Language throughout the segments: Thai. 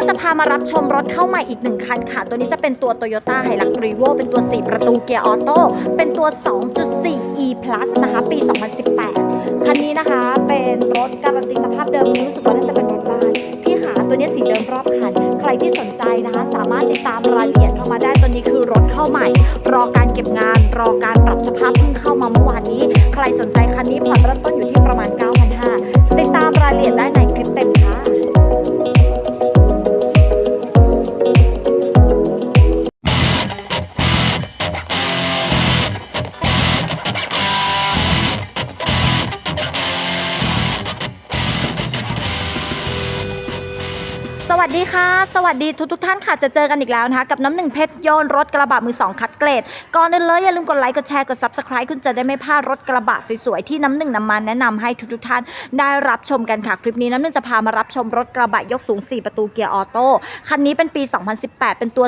นจะพามารับชมรถเข้าใหม่อีกหนึ่งคันค่ะ ตัวนี้จะเป็นตัว Toyota Hilux Revo เป็นตัว 4 ประตูเกียร์ออโต้เป็นตัว 2.4 e plus นะคะ ปี 2018 คันนี้นะคะเป็นรถการันตีสภาพเดิมรู้สึกว่าน่าจะเป็นรถบ้าน พี่ขาตัวนี้สีเดิมรอบคัน ใครที่สนใจนะคะ สามารถติดตามรายละเอียดเข้ามาได้ตัวนี้คือรถเข้าใหม่ รอการเก็บงาน รอการปรับสภาพเพิ่งเข้ามาเมื่อวานนี้ ใครสนใจคันนี้ผ่อนเริ่มต้นอยู่ที่ประมาณ 9,500ติดตามรายละเอียดได้ วัสดีค่ะ สวัสดีทุกทุกท่านค่ะ จะเจอกันอีกแล้วนะคะ กับน้ำหนึ่งเพชรโยนรถกระบะมือสองคัดเกรด ก่อนอื่นเลยอย่าลืมกดไลค์ กดแชร์ กด subscribe คุณจะได้ไม่พลาดรถกระบะสวยๆ ที่น้ำหนึ่งนำมาแนะนำให้ทุกทุกท่านได้รับชมกันค่ะ คลิปนี้น้ำหนึ่งจะพามารับชมรถกระบะยกสูง 4 ประตูเกียร์ออโต้ คันนี้เป็นปี 2018 เป็นตัว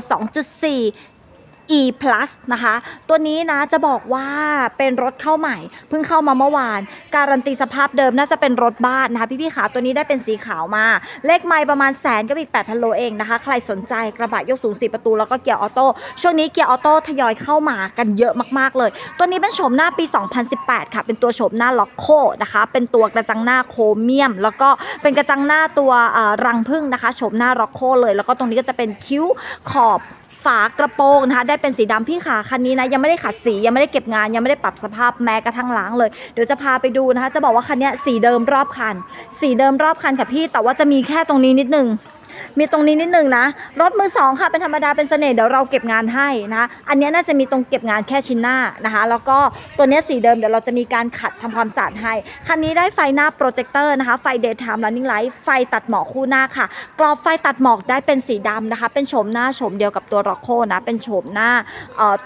2.4 e plus นะคะ ตัวนี้นะจะบอกว่าเป็นรถเข้าใหม่ เพิ่งเข้ามาเมื่อวาน การันตีสภาพเดิมน่าจะเป็นรถบ้านนะคะ พี่ๆขาตัวนี้ได้เป็นสีขาวมา เลขไมล์ประมาณแสนก็อีก 8,000 โลเองนะคะ ใครสนใจกระบะยกสูง 4 ประตูแล้วก็เกียร์ออโต้ช่วงนี้เกียร์ออโต้ทยอยเข้ามากันเยอะมากๆเลย ตัวนี้เป็นโฉมหน้าปี 2018 ค่ะ เป็นตัวโฉมหน้าล็อกโคนะคะ เป็นตัวกระจังหน้าโครเมียม แล้วก็เป็นกระจังหน้าตัวรังพึ่งนะคะโฉมหน้าล็อกโคเลย แล้วก็ตรงนี้ก็จะเป็นคิ้วขอบ ฝากระโปรงนะคะได้เป็นสีดำพี่ขาคันนี้นะยังไม่ได้ขัดสียังไม่ได้เก็บงานยังไม่ได้ปรับสภาพแม้กระทั่งล้างเลย เดี๋ยวจะพาไปดูนะคะ จะบอกว่าคันนี้สีเดิมรอบคัน สีเดิมรอบคันค่ะพี่แต่ว่าจะมีแค่ตรงนี้นิดนึง มีตรงนี้นิดนึงนะ รถมือสองค่ะเป็นธรรมดาเป็นเสน่ห์เดี๋ยวเราเก็บงานให้นะคะอันนี้น่าจะมีตรงเก็บงานแค่ชิ้นหน้านะคะ แล้วก็ตัวนี้สีเดิมเดี๋ยวเราจะมีการขัดทำความสะอาดให้คันนี้ได้ไฟหน้าโปรเจคเตอร์นะคะไฟ daytime running light ไฟตัดหมอกคู่หน้าค่ะ กรอบไฟตัดหมอกได้เป็นสีดำนะคะ เป็นโฉมหน้าโฉมเดียวกับตัวร็อกโคนะเป็นโฉมหน้า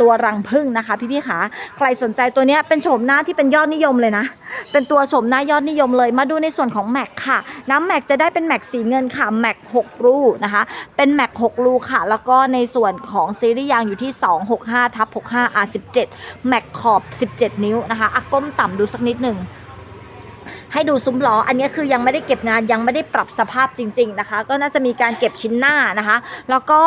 ตัวรังพึ่งนะคะพี่ๆขาใครสนใจตัวนี้เป็นโฉมหน้าที่เป็นยอดนิยมเลยนะ เป็นตัวโฉมหน้ายอดนิยมเลย มาดูในส่วนของแม็กค่ะน้ำแม็กจะได้เป็นแม็กสีเงินค่ะแม็ก6รูนะคะ เป็นแม็ก6รูค่ะ แล้วก็ในส่วนของซีรีส์ยางอยู่ที่ 265ทับ65 R17 แม็กขอบ 17 นิ้วนะคะอะก้มต่ำดูสักนิดหนึ่ง ให้ดูซุ้มล้อ อันนี้คือยังไม่ได้เก็บงานยังไม่ได้ปรับสภาพจริง ๆนะคะ ก็น่าจะมีการเก็บชิ้นหน้านะคะ แล้วก็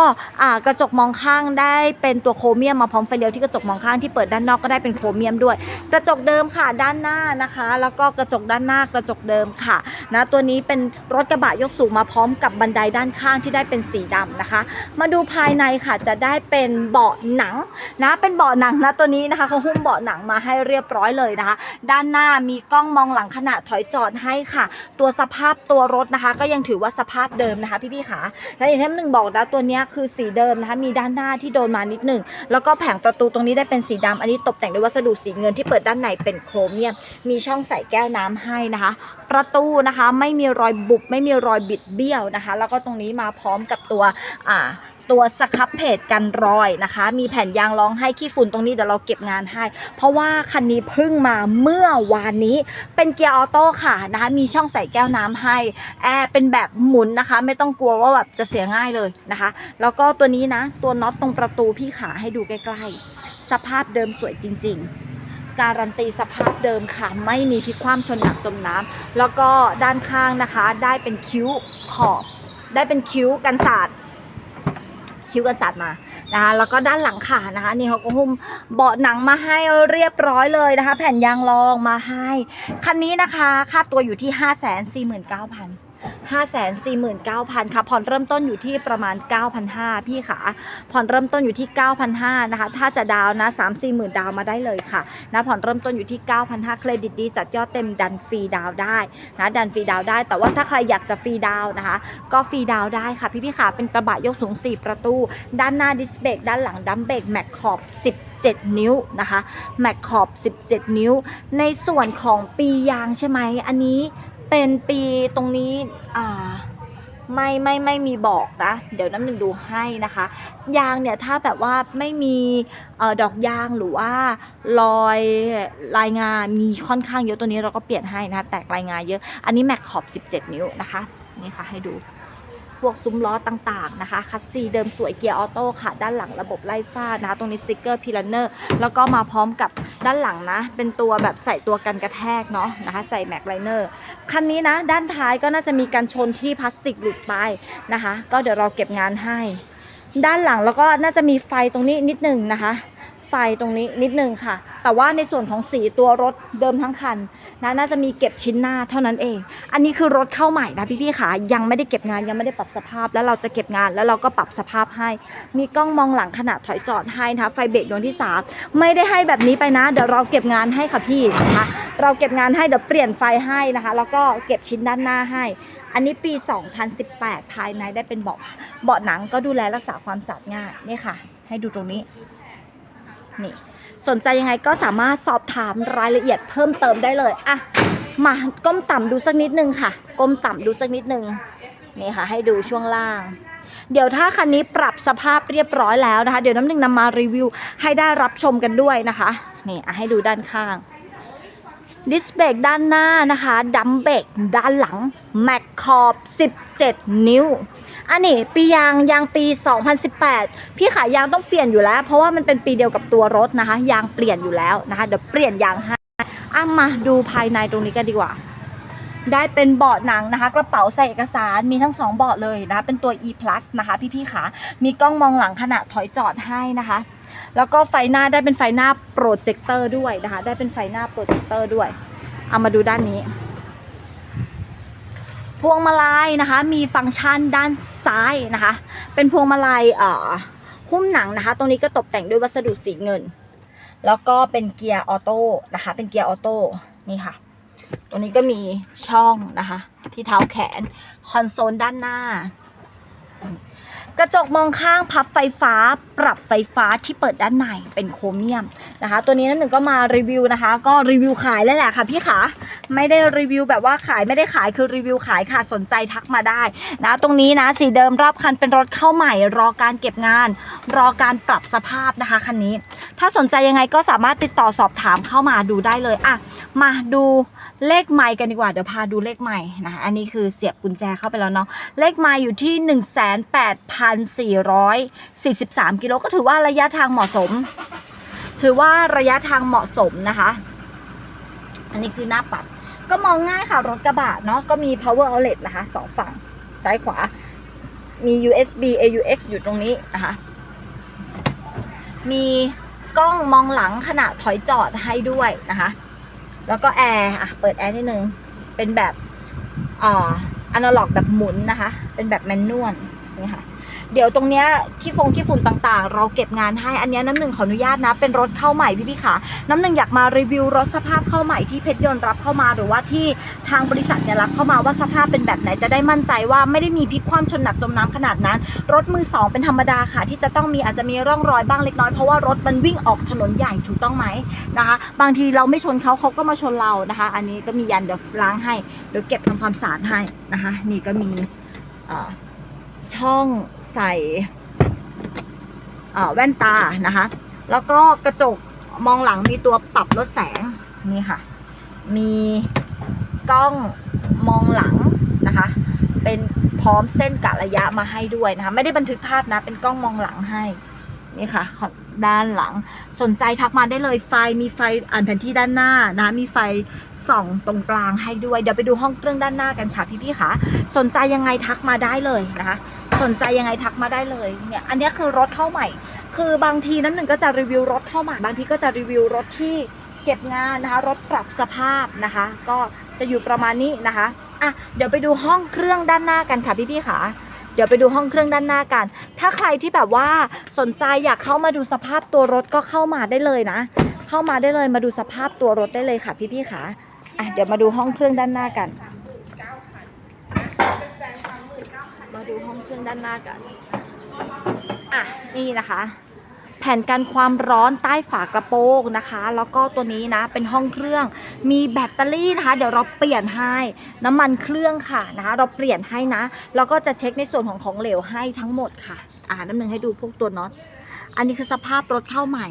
กระจกมองข้างได้เป็นตัวโครเมียมมาพร้อมไฟเลี้ยวที่กระจกมองข้างที่เปิดด้านนอกก็ได้เป็นโครเมียมด้วย กระจกเดิมค่ะด้านหน้านะคะ แล้วก็กระจกด้านหน้ากระจกเดิมค่ะนะตัวนี้เป็นรถกระบะยกสูงมาพร้อมกับบันไดด้านข้างที่ได้เป็นสีดำนะคะ มาดูภายในค่ะจะได้เป็นเบาะหนังนะเป็นเบาะหนังนะตัวนี้นะคะเขาหุ้มเบาะหนังมาให้เรียบร้อยเลยนะคะ ด้านหน้ามีกล้องมองหลังขณะถอยจอดให้ค่ะ ตัวสภาพตัวรถนะคะ ก็ยังถือว่าสภาพเดิมนะคะ พี่ๆค่ะและอย่างที่หนึ่งบอกนะตัวนี้คือสีเดิมนะคะมีด้านหน้าที่โดนมานิดหนึ่งแล้วก็แผงประตูตรงนี้ได้เป็นสีดำอันนี้ตกแต่งด้วยวัสดุสีเงินที่เปิดด้านในเป็นโครเมียมมีช่องใส่แก้วน้ำให้นะคะ ประตูนะคะไม่มีรอยบุบไม่มีรอยบิดเบี้ยวนะคะ แล้วก็ตรงนี้มาพร้อมกับตัวอ่า ตัวสครับเพจกันรอยนะคะ มีแผ่นยางรองให้ขี้ฝุ่นตรงนี้เดี๋ยวเราเก็บงานให้ เพราะว่าคันนี้เพิ่งมาเมื่อวานนี้เป็นเกียร์ออโต้ค่ะนะคะมีช่องใส่แก้วน้ำให้แอร์เป็นแบบหมุนนะคะ ไม่ต้องกลัวว่าแบบจะเสียง่ายเลยนะคะ แล้วก็ตัวนี้นะ ตัวน็อตตรงประตูพี่ขาให้ดูใกล้ๆ สภาพเดิมสวยจริง ๆการันตีสภาพเดิมค่ะ ไม่มีพลิกคว่ำชนหนักจมน้ำแล้วก็ด้านข้างนะคะ ได้เป็นคิ้วขอบ ได้เป็นคิ้วกันสาด คิ้วกันสัตว์มานะคะแล้วก็ด้านหลังขานะคะนี่เขาก็หุ้มเบาะหนังมาให้เรียบร้อยเลยนะคะ แผ่นยางรองมาให้ คันนี้นะคะ ค่าตัวอยู่ที่ 5 4 9 0 0 0 5 4 9 0 0 0ค่ะผ่อนเริ่มต้นอยู่ที่ประมาณ 9,500 พี่ค่ะผ่อนเริ่มต้นอยู่ที่ 9,500 นะคะ ถ้าจะดาวนะ 3 4 หมื่นดาวมาได้เลยค่ะนะผ่อนเริ่มต้นอยู่ที่ 9,500 เครดิตดีจัดยอดเต็มดันฟรีดาวได้นะดันฟรีดาวได้ แต่ว่าถ้าใครอยากจะฟรีดาวนะคะ ก็ฟรีดาวได้ค่ะพี่พี่ค่ะเป็นกระบะยกสูง 4 ประตู ด้านหน้าดิสเบรกด้านหลังดัมเบรกแม็กขอบ 17 นิ้วนะคะแม็กขอบ 17 นิ้ว ในส่วนของปียางใช่ไหมอันนี้ เป็นปีตรงนี้อ่าไม่ไม่ไม่มีบอกนะ เดี๋ยวน้ำหนึ่งดูให้นะคะ ยางเนี่ยถ้าแบบว่าไม่มีออดอกยางหรือว่ารอยลายงานมีค่อนข้างเยอะตัวนี้เราก็เปลี่ยนให้นะคะแตกลายงานเยอะ อันนี้แม็กขอบ 17 นิ้วนะคะ นี่ค่ะให้ดู พวกซุ้มล้อต่างๆนะคะ คัสซีเดิมสวยเกียร์ออโต้ค่ะ ด้านหลังระบบไล่ฟ้านะคะ ตรงนี้สติกเกอร์พีลันเนอร์ แล้วก็มาพร้อมกับด้านหลังนะ เป็นตัวแบบใส่ตัวกันกระแทกเนาะนะคะ ใส่แม็กไลเนอร์ คันนี้นะ ด้านท้ายก็น่าจะมีการชนที่พลาสติกหลุดไปนะคะ ก็เดี๋ยวเราเก็บงานให้ ด้านหลังแล้วก็น่าจะมีไฟตรงนี้นิดนึงนะคะไฟตรงนี้นิดนึงค่ะ แต่ว่าในส่วนของสีตัวรถเดิมทั้งคัน นะน่าจะมีเก็บชิ้นหน้าเท่านั้นเอง อันนี้คือรถเข้าใหม่นะพี่ๆค่ะยังไม่ได้เก็บงานยังไม่ได้ปรับสภาพ แล้วเราจะเก็บงานแล้วเราก็ปรับสภาพให้ มีกล้องมองหลังขนาดถอยจอดให้นะคะไฟเบรกดวงที่สามไม่ได้ให้แบบนี้ไปนะ เดี๋ยวเราเก็บงานให้ค่ะพี่นะคะเราเก็บงานให้เดี๋ยวเปลี่ยนไฟให้นะคะ แล้วก็เก็บชิ้นด้านหน้าให้ อันนี้ปี 2018 ภายในได้เป็นเบาะเบาะหนังก็ดูแลรักษาความสะอาดง่ายนี่ค่ะ ให้ดูตรงนี้นี่ สนใจยังไงก็สามารถสอบถามรายละเอียดเพิ่มเติมได้เลยอะมาก้มต่ำดูสักนิดนึงค่ะ ก้มต่ำดูสักนิดนึงนี่ค่ะ ให้ดูช่วงล่าง เดี๋ยวถ้าคันนี้ปรับสภาพเรียบร้อยแล้วนะคะ เดี๋ยวน้ำหนึ่งนำมารีวิวให้ได้รับชมกันด้วยนะคะ นี่ให้ดูด้านข้าง ดิสเบรกด้านหน้านะคะดัมเบรกด้านหลัง แม็กขอบ 17 นิ้ว อันนี้ปียางยางปี 2018 พี่ขายยางต้องเปลี่ยนอยู่แล้ว เพราะว่ามันเป็นปีเดียวกับตัวรถนะคะ ยางเปลี่ยนอยู่แล้วนะคะ เดี๋ยวเปลี่ยนยางให้อะมาดูภายในตรงนี้กันดีกว่า ได้เป็นเบาะหนังนะคะ กระเป๋าใส่เอกสารมีทั้งสองเบาะเลยนะคะ เป็นตัว e plus นะคะ พี่ๆขามีกล้องมองหลังขณะถอยจอดให้นะคะ แล้วก็ไฟหน้าได้เป็นไฟหน้าโปรเจคเตอร์ด้วยนะคะ ได้เป็นไฟหน้าโปรเจคเตอร์ด้วย เอามาดูด้านนี้ พวงมาลัยนะคะ มีฟังก์ชันด้านซ้ายนะคะ เป็นพวงมาลัยเอ่อหุ้มหนังนะคะ ตรงนี้ก็ตกแต่งด้วยวัสดุสีเงิน แล้วก็เป็นเกียร์ออโต้นะคะ เป็นเกียร์ออโต้ นี่ค่ะ ตรงนี้ก็มีช่องนะคะ ที่เท้าแขน คอนโซลด้านหน้า กระจกมองข้างพับไฟฟ้า ปรับไฟฟ้าที่เปิดด้านในเป็นโครเมียมนะคะ ตัวนี้นั่นหนึ่งก็มารีวิวนะคะ ก็รีวิวขายแล้วแหละค่ะพี่ขาไม่ได้รีวิวแบบว่าขายไม่ได้ขายคือรีวิวขายค่ะสนใจทักมาได้นะตรงนี้นะสีเดิมรอบคันเป็นรถเข้าใหม่ รอการเก็บงาน รอการปรับสภาพนะคะคันนี้ ถ้าสนใจยังไงก็สามารถติดต่อสอบถามเข้ามาดูได้เลยอะมาดูเลขไมค์กันดีกว่าเดี๋ยวพาดูเลขไมค์นะอันนี้คือเสียบกุญแจเข้าไปแล้วเนาะเลขไมล์อยู่ที่1,443 กิโลก็ถือว่าระยะทางเหมาะสม ถือว่าระยะทางเหมาะสมนะคะ อันนี้คือหน้าปัด ก็มองง่ายค่ะรถกระบะเนาะก็มี power outlet นะคะสองฝั่งซ้ายขวา มี USB AUX อยู่ตรงนี้นะคะ มีกล้องมองหลังขณะถอยจอดให้ด้วยนะคะ แล้วก็แอร์อะเปิดแอร์นิดนึง เป็นแบบอ่าอนาล็อกแบบหมุนนะคะ เป็นแบบแมนนวลนี่ค่ะ เดี๋ยวตรงเนี้ยขี้ฟงขี้ฝุ่นต่างๆ เราเก็บงานให้อันเนี้ยน้ำหนึ่งขออนุญาตนะ เป็นรถเข้าใหม่พี่พี่ๆค่ะน้ำหนึ่งอยากมารีวิวรถสภาพเข้าใหม่ที่เพชรยนต์รับเข้ามาหรือว่าที่ทางบริษัทเนี่ยรับเข้ามาว่าสภาพเป็นแบบไหนจะได้มั่นใจว่าไม่ได้มีพลิกคว่ำชนหนักจมน้ำขนาดนั้น รถมือสองเป็นธรรมดาค่ะ ที่จะต้องมีอาจจะมีร่องรอยบ้างเล็กน้อยเพราะว่ารถมันวิ่งออกถนนใหญ่ถูกต้องไหมนะคะ บางทีเราไม่ชนเขาเขาก็มาชนเรานะคะ อันนี้ก็มียันเดี๋ยวล้างให้เดี๋ยวเก็บทำความสะอาดให้นะคะ นี่ก็มีช่อง ใส่แว่นตานะคะ แล้วก็กระจกมองหลังมีตัวปรับลดแสงนี่ค่ะ มีกล้องมองหลังนะคะ เป็นพร้อมเส้นกะระยะมาให้ด้วยนะคะ ไม่ได้บันทึกภาพนะ เป็นกล้องมองหลังให้นี่ค่ะด้านหลังสนใจทักมาได้เลยไฟมีไฟอ่านแผนที่ด้านหน้านะมีไฟส่องตรงกลางให้ด้วย เดี๋ยวไปดูห้องเครื่องด้านหน้ากันค่ะพี่ๆค่ะสนใจยังไงทักมาได้เลยนะคะ สนใจยังไงทักมาได้เลยเนี่ยอันนี้คือรถเข้าใหม่ คือบางทีน้ำหนึ่งก็จะรีวิวรถเข้าใหม่บางทีก็จะรีวิวรถที่เก็บงานนะคะรถปรับสภาพนะคะ ก็จะอยู่ประมาณนี้นะคะอะเดี๋ยวไปดูห้องเครื่องด้านหน้ากันค่ะพี่ๆค่ะเดี๋ยวไปดูห้องเครื่องด้านหน้ากัน ถ้าใครที่แบบว่าสนใจอยากเข้ามาดูสภาพตัวรถก็เข้ามาได้เลยนะ เข้ามาได้เลยมาดูสภาพตัวรถได้เลยค่ะพี่ๆค่ะอะเดี๋ยวมาดูห้องเครื่องด้านหน้ากัน มาดูห้อง เครื่องด้านหน้ากัน อะ นี่นะคะ แผ่นกันความร้อนใต้ฝากระโปรงนะคะ แล้วก็ตัวนี้นะ เป็นห้องเครื่อง มีแบตเตอรี่นะคะ เดี๋ยวเราเปลี่ยนให้ น้ำมันเครื่องค่ะนะคะ เราเปลี่ยนให้นะ แล้วก็จะเช็คในส่วนของของเหลวให้ทั้งหมดค่ะ อ่าน้ำหนึ่งให้ดูพวกตัวน็อตอันนี้คือสภาพรถเข้าใหม่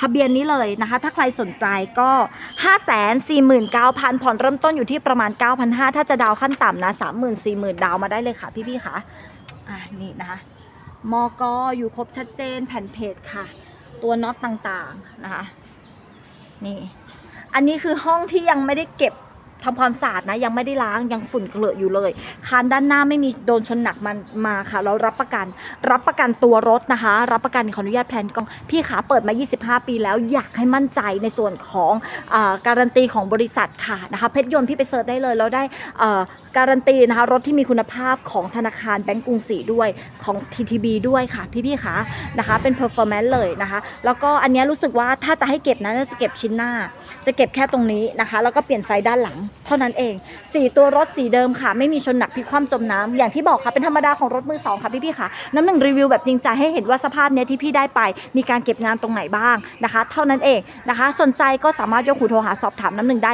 ทะเบียนนี้เลยนะคะ ถ้าใครสนใจก็ 5 4 9 0 0 0 ผ่อนเริ่มต้นอยู่ที่ประมาณ 9,500 ถ้าจะดาวขั้นต่ำนะ30,000 40,000 ดาวมาได้เลยค่ะพี่ๆค่ะ อะนี่นะคะมอกอยู่ครบชัดเจนแผ่นเพจค่ะ ตัวน็อตต่างๆนะคะนี่ อันนี้คือห้องที่ยังไม่ได้เก็บ ทำความสะอาดนะยังไม่ได้ล้างยังฝุ่นเกลอะอยู่เลยคานด้านหน้าไม่มีโดนชนหนักมันมาค่ะ เรารับประกันรับประกันตัวรถนะคะ รับประกันขออนุญาตแพนกองพี่ขาเปิดมา 25 ปีแล้วอยากให้มั่นใจในส่วนของอการันตีของบริษัทค่ะนะคะเพชรยนต์พี่ไปเซิร์ชได้เลยแล้วได้การันตีนะคะรถที่มีคุณภาพของธนาคารแบงก์กรุงศรีด้วยของ TTB ด้วยค่ะพี่ๆคะนะคะเป็น performance เลยนะคะ แล้วก็อันนี้รู้สึกว่าถ้าจะให้เก็บนะน่าจะเก็บชิ้นหน้า จะเก็บแค่ตรงนี้นะคะ แล้วก็เปลี่ยนไซด์ด้านหลังเท่านั้นเอง สีตัวรถสีเดิมค่ะ ไม่มีชนหนักพลิกคว่ำจมน้ำอย่างที่บอกค่ะเป็นธรรมดาของรถมือสองค่ะพี่ๆค่ะน้ำหนึ่งรีวิวแบบจริงใจให้เห็นว่าสภาพเนี้ยที่พี่ได้ไป มีการเก็บงานตรงไหนบ้างนะคะ เท่านั้นเองนะคะ สนใจก็สามารถยกหูโทรหาสอบถามน้ำหนึ่งได้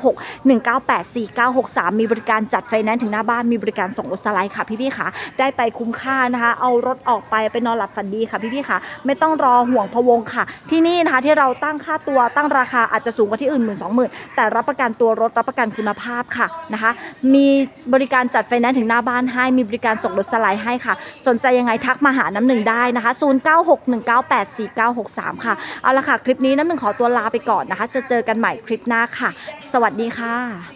096 198 4963 มีบริการจัดไฟแนนซ์ถึงหน้าบ้านมีบริการส่งรถสไลด์ค่ะพี่ๆค่ะ ได้ไปคุ้มค่านะคะ เอารถออกไปไปนอนหลับฝันดีค่ะพี่ๆค่ะ ไม่ต้องรอห่วงพะวงค่ะ ที่นี่นะคะที่เราตั้งค่าตัวตั้งราคาอาจจะสูงกว่าที่อื่นหมื่นสองหมื่นแต่รับประกันตัวรถรับประกันคุณภาพค่ะนะคะ มีบริการจัดไฟแนนซ์ถึงหน้าบ้านให้ มีบริการส่งรถสไลด์ให้ค่ะ สนใจยังไงทักมาหาน้ำหนึ่งได้นะคะ 0961984963 ค่ะ เอาละค่ะ คลิปนี้น้ำหนึ่งขอตัวลาไปก่อนนะคะ จะเจอกันใหม่คลิปหน้าค่ะ สวัสดีค่ะ